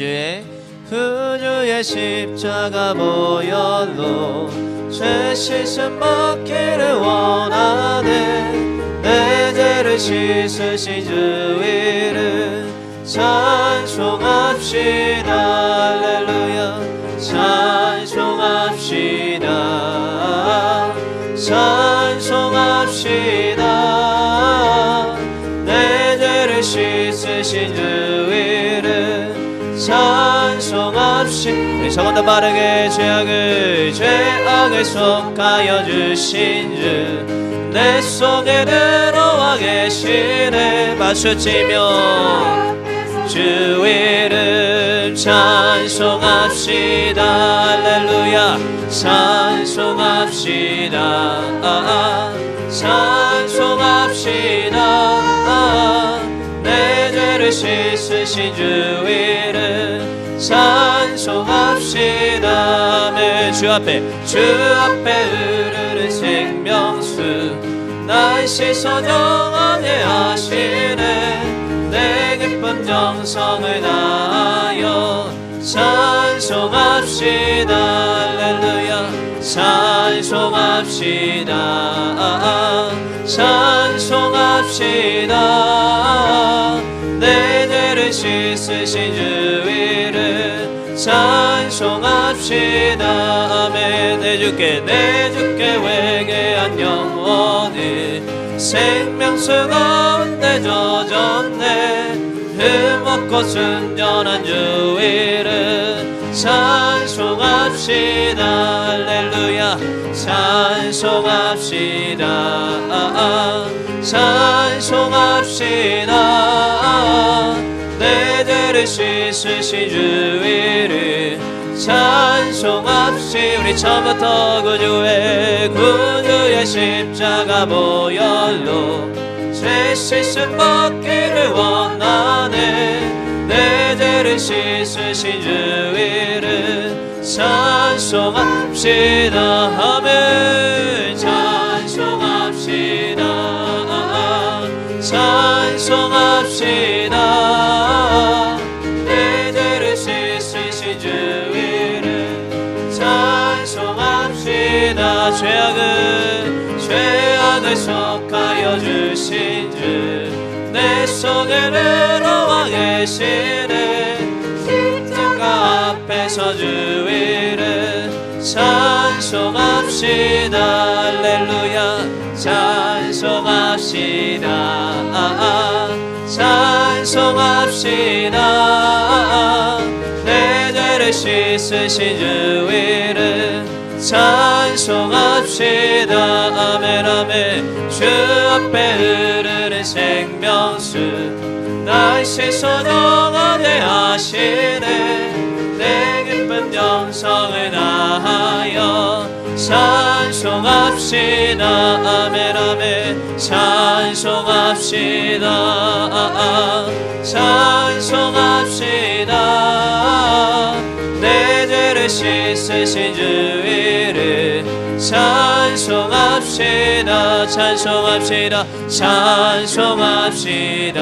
주의 후주의 십자가 보혈로 죄 씻음 받기를 원하네. 내 죄를 씻으신 주 이름 찬송합시다. 할렐루야. 찬송합시다. 찬 저건다 빠르게 죄악을 죄악을 속하여 주신 주내 속에 들어와 계시네. 맞춰지며 주 이름 찬송합시다. 할렐루야. 찬송합시다. 아, 찬송합시다. 내 죄를 씻으신 주 이름 찬송합시다 앞에 주 앞에 흐르는 생명수. 날 씻어 정하게 하시네 내 기쁜 정성을 다하여 찬송합시다. 할렐루야. 찬송합시다. 찬송합시다. 내 죄를 씻으신 주 찬송합시다. 아멘. 내 주께 내 주께 회개한 영혼이 생명수 가운데 젖었네. 흠없고 순전한 주 이름 찬송합시다. 할렐루야. 찬송합시다. 찬송합시다 내 죄를 씻으신 주 이름 찬송합시. 우리 처음부터 구주의 구주의 십자가 보혈로 죄 씻음 받기를 원하네. 내 죄를 씻으신 주 이름 찬송합시다 아멘 찬송합시다. 찬송합시다 죄악을 속하여 주신 주내 속에 들어와 계시네 십자가 앞에서 주 이름 찬송합시다. 할렐루야. 찬송합시다. 찬송합시다. 내 죄를 씻으신 주 이름 찬송합시다. 아멘 아멘. 주 앞에 흐르는 생명수 날 씻어 정하게 하시네. 내 기쁜 정성을 다하여 찬송합시다. 아멘 아멘. 찬송합시다. 찬송합시다. 내 죄를 씻으신 주 찬송합시다 찬송합시다 찬송합시다.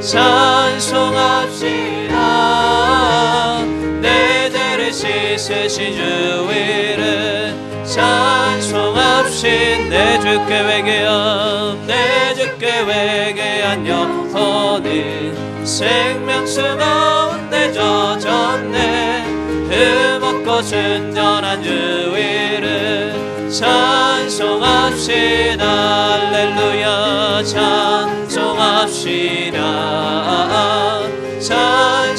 찬송합시다. 내 죄를 씻으신 주 이름 찬송합시 내 주께 회개한 내 주께 회개한 영혼이 생명수 가운데 젖었네 순전한 주 이름 찬송합시다. 할렐루야 찬송합시다.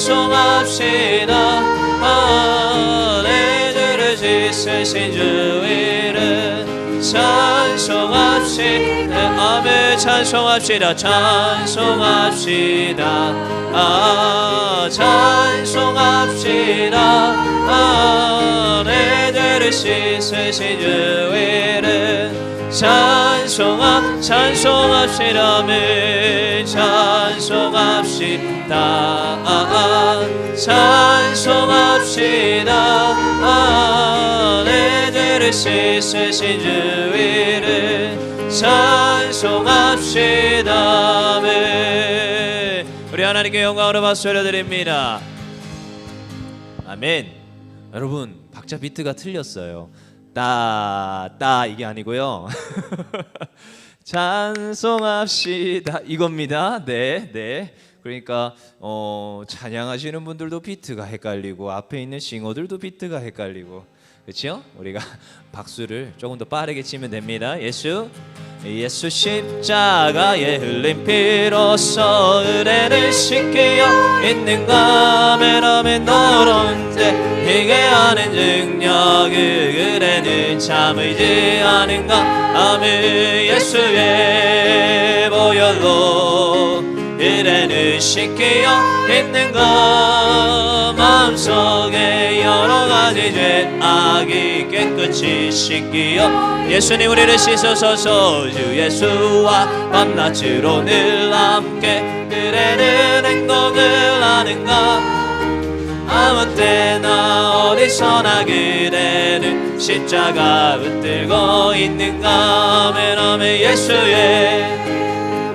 찬송합시다. 아, 내 죄를 씻으신 주 이름 찬송합시다. 아멘 찬송합시다. 찬송합시다. 아 찬송합시다. 아, 내 죄를 씻으신 주 이름 찬송합 찬송합시다 아멘 찬송합시다 아, 찬송합시다 아, 내 죄를 씻으신 주 이름 찬송합시다 우리 하나님 하나님께 영광으로 박수 올려드립니다. 아멘. 여러분 박자 비트가 틀렸어요. 따, 따 이게 아니고요. 찬송합시다 이겁니다. 네, 네. 그러니까 어, 찬양하시는 분들도 비트가 헷갈리고 앞에 있는 싱어들도 비트가 헷갈리고 그렇죠? 우리가 박수를 조금 더 빠르게 치면 됩니다. 예수 예수 십자가에 흘린 피로써 의뢰를 씻기어 있는가 메라멘 너론데 이게 아는 능력 그 의뢰는 참을지 않은가 아무 예수의 씻기어 있는가? 마음속에 여러 가지 죄 악이 깨끗이 씻기어 예수님 우리를 씻으소서. 주 예수와 밤낮으로 늘 함께 그래는 행동을 하는가? 아무 때나 어디서나 그대는 십자가 붙들고 있는가? 메라메 예수의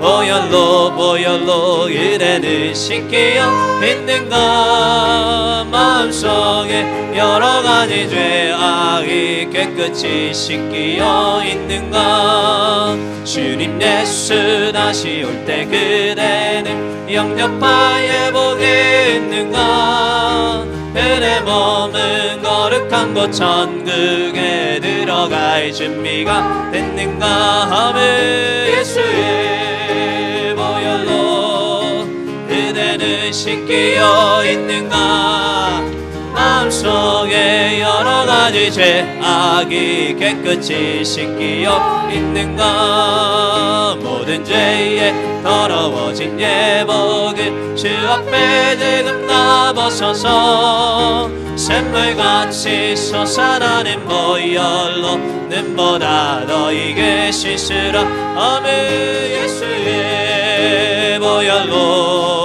보혈로 보혈로 그대는 씻기어 있는가 마음속에 여러 가지 죄 악이 깨끗이 씻기어 있는가? 주님 예수 다시 올 때 그대는 영접하에 있는가? 그대 몸은 거룩한 곳 천국에 들어갈 준비가 됐는가? 하며 예수의 그대는 씻기어 있는가? 마음속에 여러 가지 죄 악이 깨끗이 씻기어 있는가? 모든 죄에 더러워진 예복을 주 앞에 지금 다 벗어서 샘물같이 솟아나는 보혈로 눈보다 너에게 씻으라. 아무 예수의 보혈로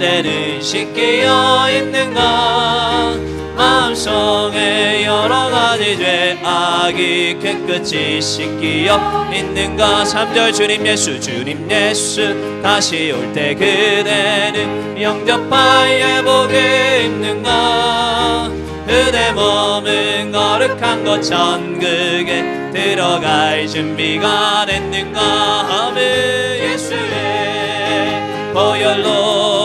그대는 씻기어 있는가? 마음속에 여러 가지 죄 악이 깨끗이 씻기어 있는가? 3절 주님 예수 주님 예수 다시 올 때 그대는 영접하에 보게 있는가? 그대 몸은 거룩한 곳 천국에 들어갈 준비가 됐는가? 하며 예수의 보혈로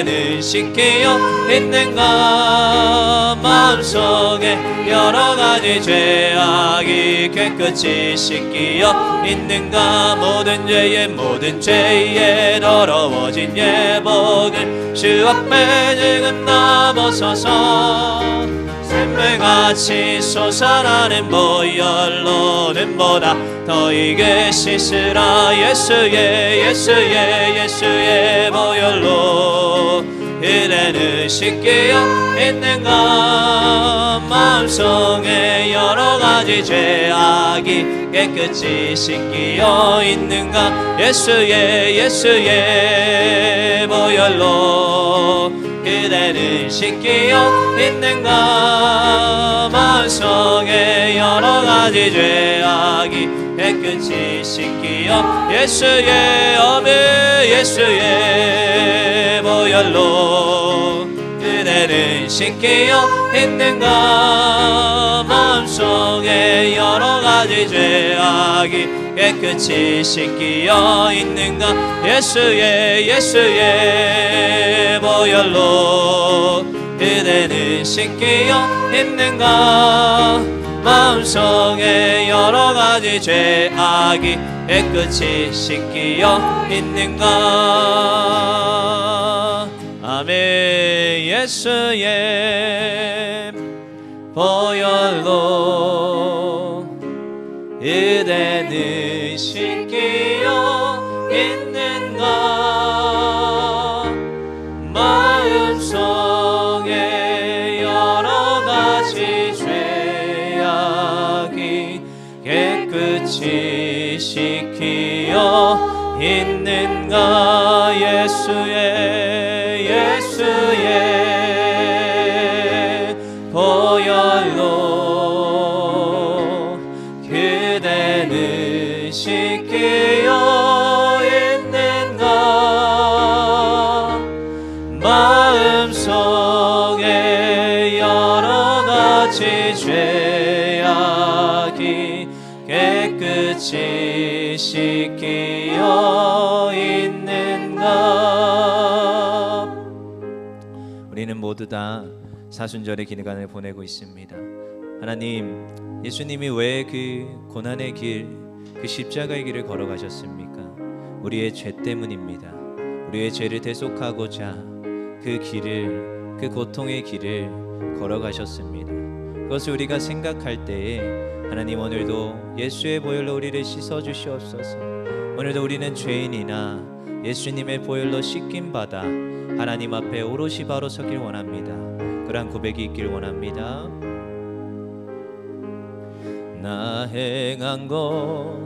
그대는 씻기어 있는가? 마음속에 여러 가지 죄악이 깨끗이 씻기어 있는가? 모든 죄에 모든 죄에 더러워진 예복을 주 앞에 지금 다 벗어서 샘물같이 솟아나는 보혈로 눈보다? 더 이게 씻으라 예수의 예수의 예수의 보혈로 그대는 씻기어 있는가 마음속에 여러 가지 죄악이 깨끗이 씻기어 있는가 예수의 예수의 보혈로 그대는 씻기어 있는가 마음속에 여러 가지 죄악이 깨끗이 씻기어 예수의 어미 예수의 보혈로 그대는 씻기어 있는가 마음속에 여러 가지 죄악이 깨끗이 씻기어 있는가 예수의 예수의 보혈로 그대는 씻기어 있는가 마음속에 여러 가지 죄악이 깨끗이 씻기어 있는가 아멘 예수의 보혈로 그대는 씻기 모두 다 사순절의 기간을 보내고 있습니다 하나님 예수님이 왜 그 고난의 길, 그 십자가의 길을 걸어가셨습니까? 우리의 죄 때문입니다. 우리의 죄를 대속하고자 그 길을, 그 고통의 길을 걸어가셨습니다. 그것을 우리가 생각할 때에 하나님 오늘도 예수의 보혈로 우리를 씻어 주시옵소서. 오늘도 우리는 죄인이나 예수님의 보혈로 씻김 받아 하나님 앞에 오롯이 바로 서길 원합니다. 그러한 고백이 있길 원합니다. 나 행한 것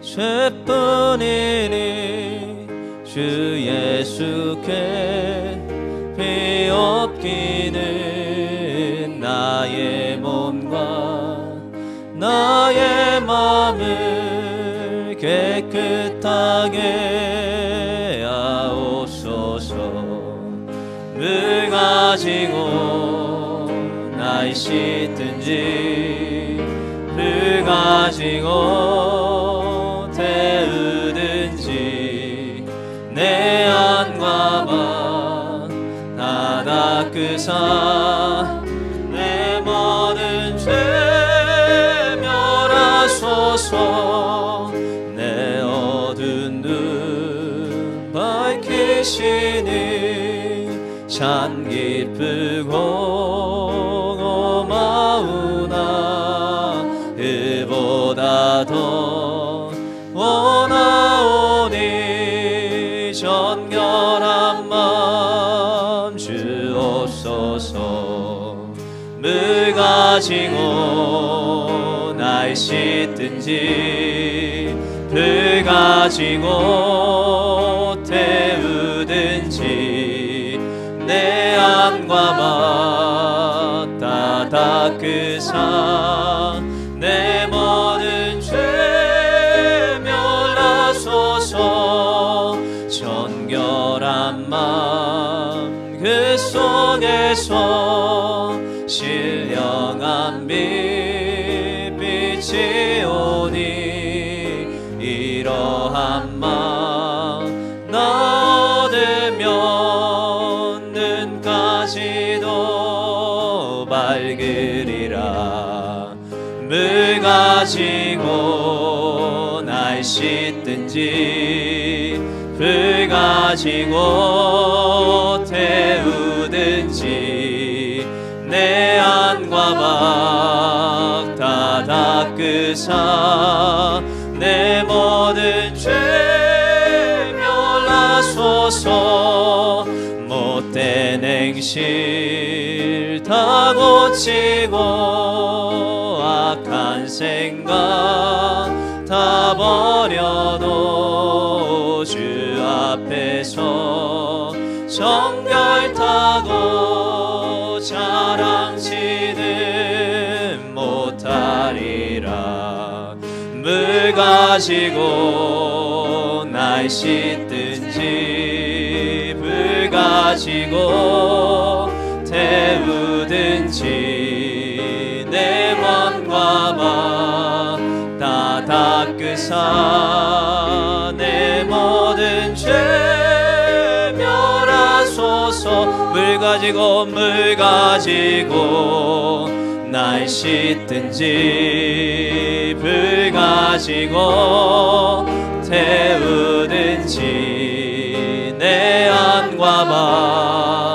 죄뿐이니 주 예수께 비옵기는 나의 몸과 나의 마음을 깨끗하게 가지고 날 씻든지 물 가지고 태우든지 내 안과 밤다 닦으사 기쁘고 고마우나 그보다 더 원하오니 정결한 마음 주옵소서. 물 가지고 날 씻든지 불 가지고 가지고 태우든지 내 안과 막다 닦으사 내 모든 죄 멸하소서. 못된 행실 다 고치 정결 타고 자랑치는 못하리라. 물 가지고 날 씻든지 불 가지고 태우든지 내 맘과 맘다 닦으사 가지고 물 가지고 날 씻든지 불 가지고 태우든지 내 안과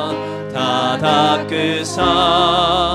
밤다 닦으사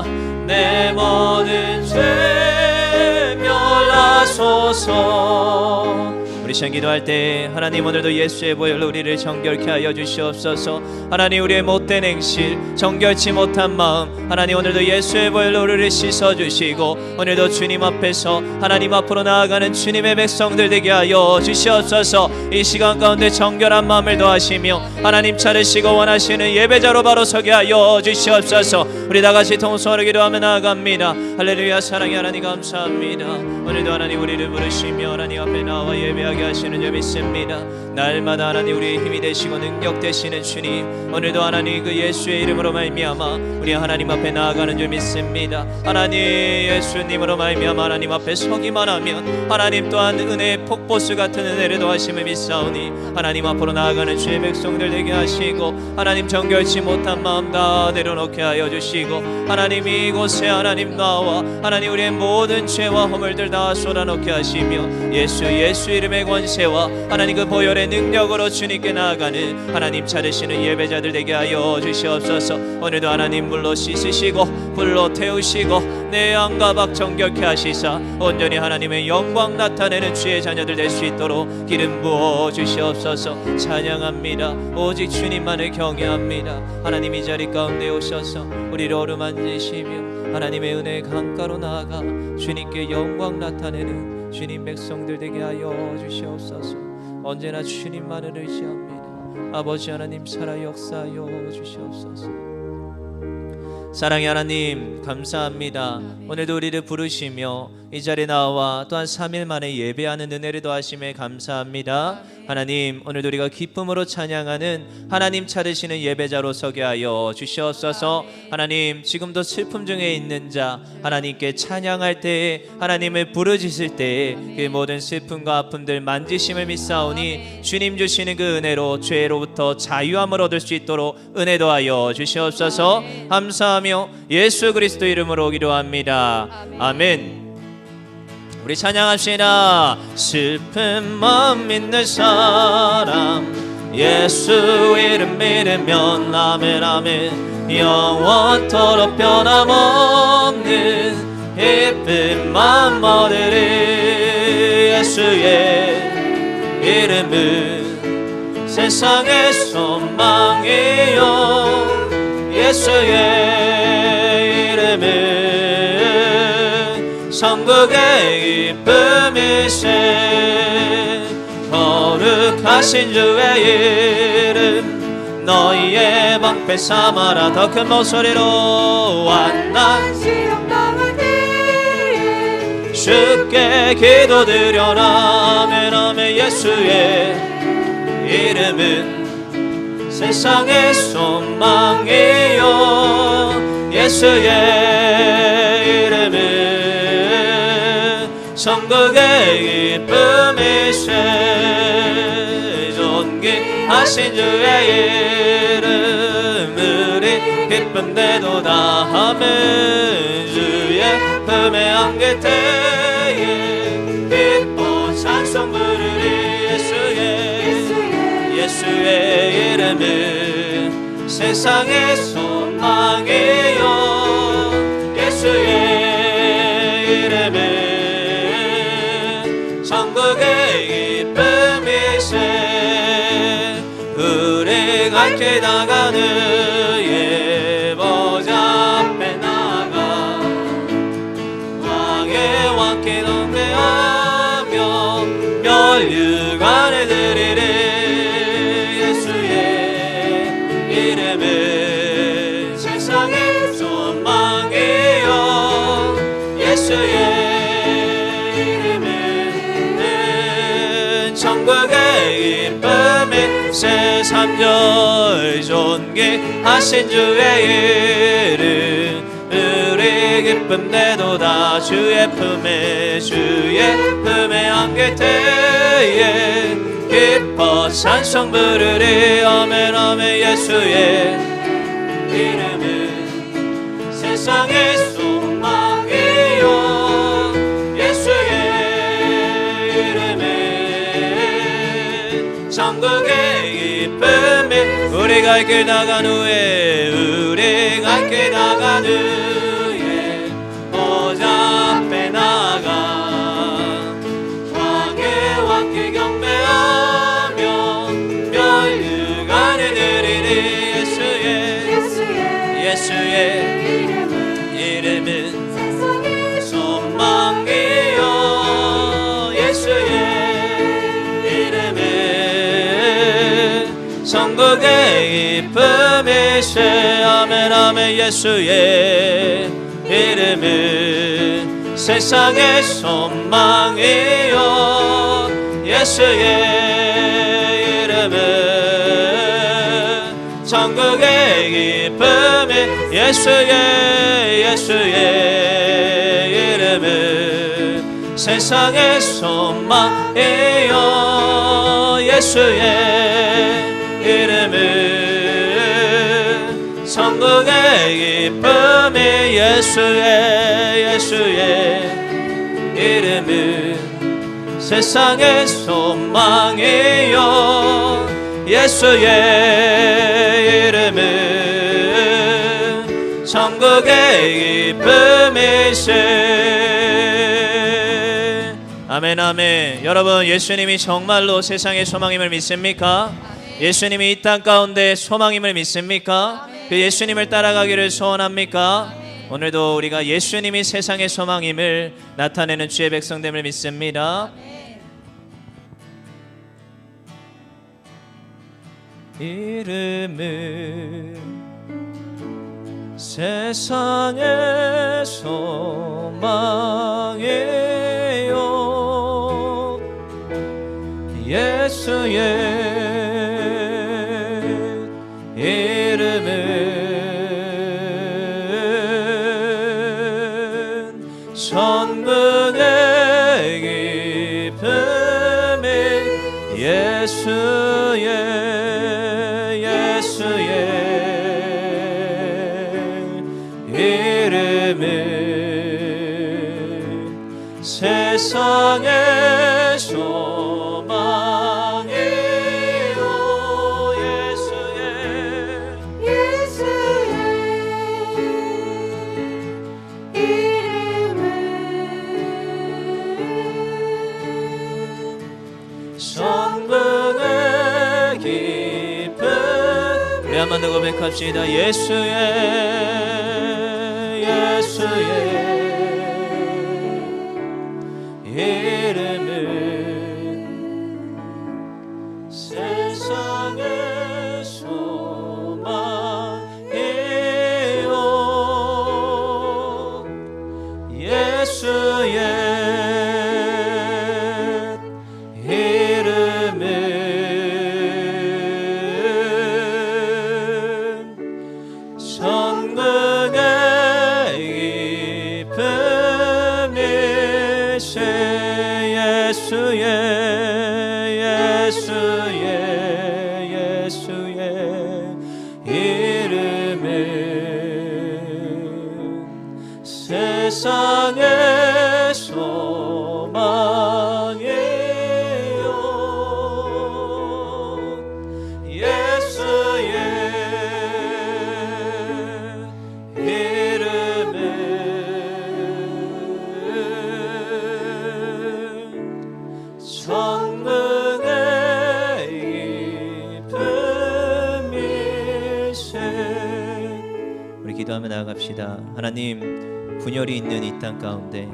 시간 기도할 때 하나님 오늘도 예수의 보혈로 우리를 정결케 하여 주시옵소서. 하나님 우리의 못된 행실 정결치 못한 마음 하나님 오늘도 예수의 보혈로 우리를 씻어주시고 오늘도 주님 앞에서 하나님 앞으로 나아가는 주님의 백성들 되게 하여 주시옵소서. 이 시간 가운데 정결한 마음을 더하시며 하나님 차르시고 원하시는 예배자로 바로 서게 하여 주시옵소서. 우리 다 같이 통성으로 기도하며 나아갑니다. 할렐루야 사랑의 하나님 감사합니다. 오늘도 하나님 우리를 부르시며 하나님 앞에 나와 예배하게 하시는 줄 믿습니다 날마다 하나님 우리의 힘이 되시고 능력 되시는 주님 오늘도 하나님 그 예수의 이름으로 말미암아 우리 하나님 앞에 나아가는 줄 믿습니다. 하나님 예수님으로 말미암아 하나님 앞에 서기만 하면 하나님 또한 은혜의 폭포수 같은 은혜를 더하심을 믿사오니 하나님 앞으로 나아가는 주의 백성들 되게 하시고 하나님 정결치 못한 마음 다 내려놓게 하여 주시고 하나님 이곳에 하나님 나와 하나님 우리의 모든 죄와 허물들 다 쏟아놓게 하시며 예수 예수 이름의 권세와 하나님 그 보혈의 능력으로 주님께 나아가는 하나님 찾으시는 예배자들 되게 하여 주시옵소서. 오늘도 하나님 물로 씻으시고 불로 태우시고 내 양과 박 정결케 하시사 온전히 하나님의 영광 나타내는 주의 자녀들 될 수 있도록 기름 부어 주시옵소서. 찬양합니다. 오직 주님만을 경외합니다. 하나님 이 자리 가운데 오셔서 우리를 어루만지시며 하나님의 은혜의 강가로 나아가 주님께 영광 나타내는 주님 백성들 되게 하여 주시옵소서 언제나 주님만을 의지합니다 아버지 하나님 살아 역사하여 주시옵소서 사랑의 하나님 감사합니다. 오늘도 우리를 부르시며 이 자리에 나와 또한 3일 만에 예배하는 은혜를 더하심에 감사합니다. 하나님 오늘도 우리가 기쁨으로 찬양하는 하나님 찾으시는 예배자로 서게 하여 주시옵소서. 하나님 지금도 슬픔 중에 있는 자 하나님께 찬양할 때에 하나님을 부르짖을 때에 그 모든 슬픔과 아픔들 만지심을 믿사오니 주님 주시는 그 은혜로 죄로부터 자유함을 얻을 수 있도록 은혜 더하여 주시옵소서. 감사하며 예수 그리스도 이름으로 기도합니다. 아멘. 우리 찬양합시다. 슬픈 마음 믿는 사람 예수 이름 믿으면 아멘 아멘 영원토록 변함없는 기쁜 마음 얻으리 예수의 이름은 세상의 소망이요 예수의 천국의 기쁨이세 거룩하신 주의 이름 너희의 방패 삼아라. 더 큰 목소리로 완난 시험 기도드려라. 아멘 아멘. 예수의 이름은 세상의 소망이요. 예수의 천국의 기쁨이세 존귀하신 주의 이름 우리 기쁨대도 다하면 주의 품에 안길 때에 기뻐 찬송 부르리 예수의 예수의 세상의 소 함께 나가는 예보자 앞에 나가 왕의 왕께 경배하며 멸류관을 드리리 예수의 이름은 세상의 소망이요 예수의 이름은 천국의 기쁨이 새삼절 존귀하신 주의 이름 우리 기쁨대도 다. 주의 품에 주의 품에 안길 때에 기뻐 찬송 부르리 아멘 아멘 예수의 이름은 세상의 우리가 길 나간 후에 우리가 길 나간 예수의 이름은 세상의 소망이요. 예수의 이름은 천국의 기쁨이 예수의 예수의 이름은 세상의 소망이요. 예수의 기쁨이 예수의 예수의 이름은 세상의 소망이요 예수의 이름은 천국의 기쁨이세 아멘 아멘 여러분 예수님이 정말로 세상의 소망임을 믿습니까? 예수님이 이 땅 가운데 소망임을 믿습니까? 그 예수님을 따라가기를 소원합니까? 오늘도 우리가 예수님이 세상의 소망임을 나타내는 주의 백성됨을 믿습니다. 이름은 세상의 소망이요 예수의 예수의 예수의 예수의 하나님 분열이 있는 이 땅 가운데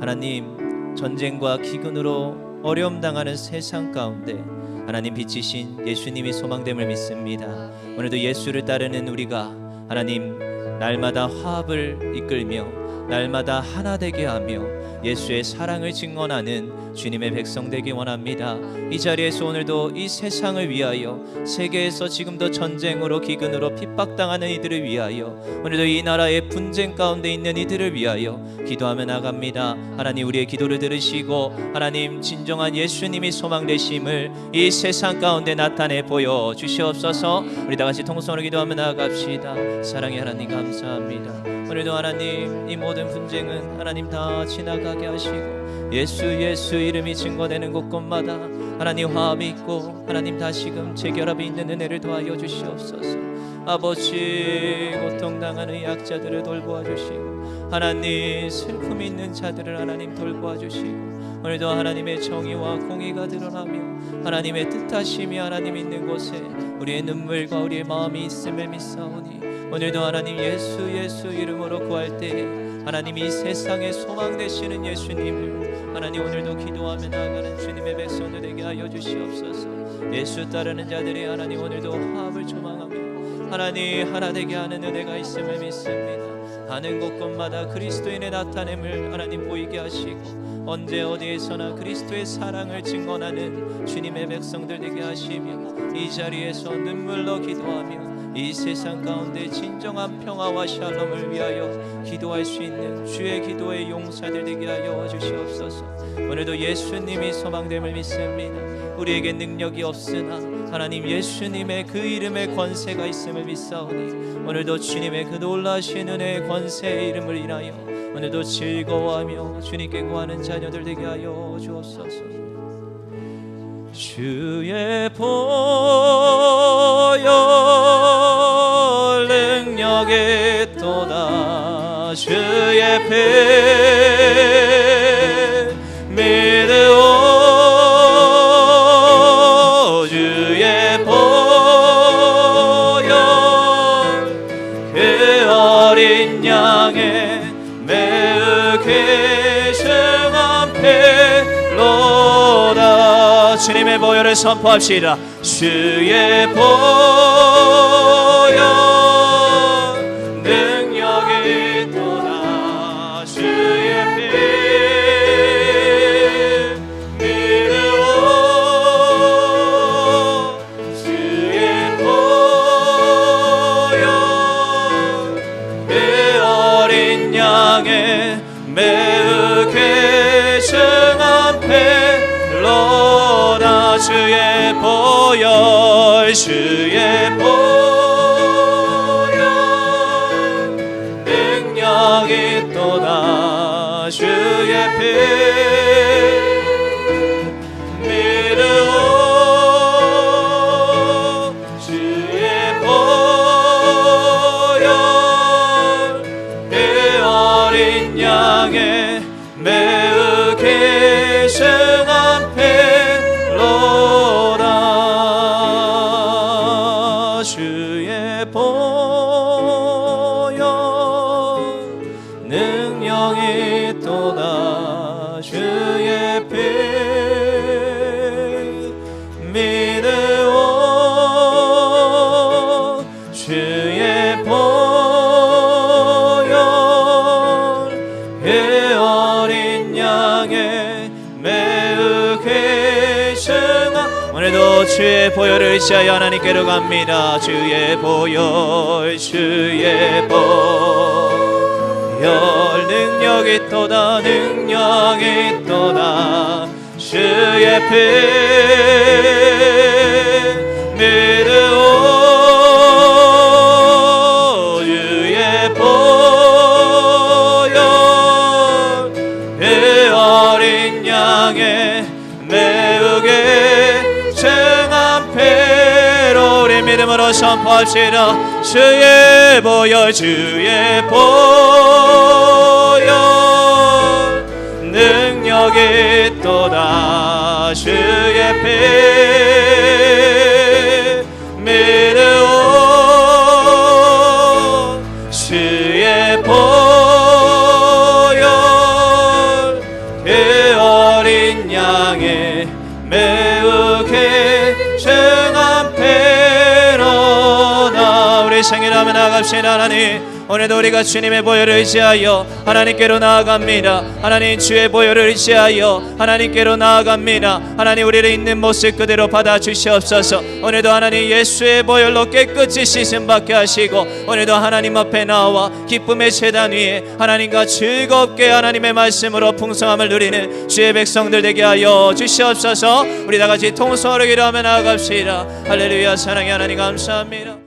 하나님 전쟁과 기근으로 어려움 당하는 세상 가운데 하나님 빛이신 예수님이 소망됨을 믿습니다. 오늘도 예수를 따르는 우리가 하나님 날마다 화합을 이끌며 날마다 하나 되게 하며 예수의 사랑을 증언하는 주님의 백성 되기 원합니다. 이 자리에서 오늘도 이 세상을 위하여 세계에서 지금도 전쟁으로 기근으로 핍박당하는 이들을 위하여 오늘도 이 나라의 분쟁 가운데 있는 이들을 위하여 기도하며 나갑니다. 하나님 우리의 기도를 들으시고 하나님 진정한 예수님이 소망 되심을 이 세상 가운데 나타내 보여 주시옵소서. 우리 다 같이 통성으로 기도하며 나아갑시다. 사랑의 하나님 감사합니다. 오늘도 하나님 이 모든 분쟁은 하나님 다 지나가 게 하시고 예수 예수 이름이 증거되는 곳곳마다 하나님 화합이 있고 하나님 다시금 재결합이 있는 은혜를 도하여 주시옵소서. 아버지 고통당하는 약자들을 돌보아 주시고 하나님 슬픔이 있는 자들을 하나님 돌보아 주시고 오늘도 하나님의 정의와 공의가 드러나며 하나님의 뜻하심이 하나님 있는 곳에 우리의 눈물과 우리의 마음이 있음을 믿사오니 오늘도 하나님 예수 예수 이름으로 구할 때에 하나님 이 세상의 소망 되시는 예수님을 하나님 오늘도 기도하며 나아가는 주님의 백성들 되게 하여 주시옵소서 예수 따르는 자들이 하나님 오늘도 화합을 조망하며 하나님 하나 되게 하는 은혜가 있음을 믿습니다. 가는 곳곳마다 그리스도인의 나타냄을 하나님 보이게 하시고 언제 어디에서나 그리스도의 사랑을 증언하는 주님의 백성들 되게 하시며 이 자리에서 눈물로 기도하며 이 세상 가운데 진정한 평화와 샬롬을 위하여 기도할 수 있는 주의 기도의 용사들 되게 하여 주시옵소서. 오늘도 예수님이 소망됨을 믿습니다. 우리에게 능력이 없으나 하나님 예수님의 그 이름의 권세가 있음을 믿사오니 오늘도 주님의 그 놀라신 은혜의 권세의 이름을 인하여 오늘도 즐거워하며 주님께 구하는 자녀들 되게 하여 주옵소서. 주의 보 그 주님의 보혈을 선포합시다. 주의 보 양의 매우 귀중한 피로다 주의 보혈 주 믿으오 주의 보혈 그 어린 양의 매우 귀중한 오늘도 주의 보혈을 의지하여 하나님께로 갑니다. 주의 보혈 주의 보혈. 능력이 또다 능력이 또다 주의 피 믿으오 주의 보혈 그 어린 양의 매우 귀중한 피로 우리 믿음으로 선포합시다 주의 보혈 주의 보혈 능력이 또다 주의 피 믿으오 주의 보혈 그 어린 양의 매우 귀중한 피로다 우리 생일하며 나갑시다 하나님 오늘도 우리가 주님의 보혈을 의지하여 하나님께로 나아갑니다. 하나님 주의 보혈을 의지하여 하나님께로 나아갑니다. 하나님 우리를 있는 모습 그대로 받아주시옵소서. 오늘도 하나님 예수의 보혈로 깨끗이 씻음 받게 하시고 오늘도 하나님 앞에 나와 기쁨의 재단 위에 하나님과 즐겁게 하나님의 말씀으로 풍성함을 누리는 주의 백성들 되게 하여 주시옵소서. 우리 다 같이 통성으로 기도하며 나아갑시다. 할렐루야. 사랑의 하나님 감사합니다